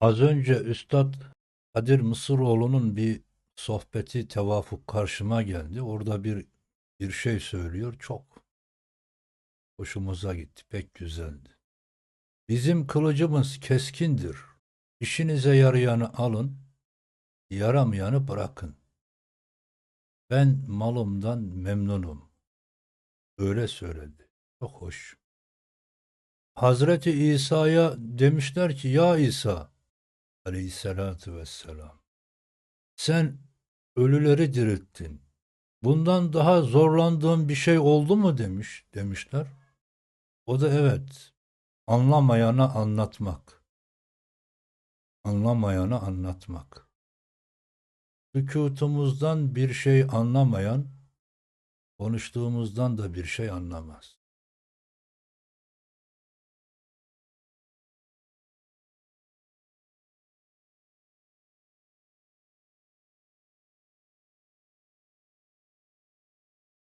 Az önce Üstad Kadir Mısıroğlu'nun bir sohbeti tevafuk karşıma geldi. Orada bir bir şey söylüyor. Çok hoşumuza gitti. Pek güzeldi. Bizim kılıcımız keskindir. İşinize yarayanı alın, yaramayanı bırakın. Ben malımdan memnunum. Öyle söyledi. Çok hoş. Hazreti İsa'ya demişler ki ya İsa aleyhissalatu vesselam sen ölüleri dirilttin. Bundan daha zorlandığın bir şey oldu mu demiş demişler. O da evet. Anlamayana anlatmak. Anlamayana anlatmak. Sükutumuzdan bir şey anlamayan konuştuğumuzdan da bir şey anlamaz.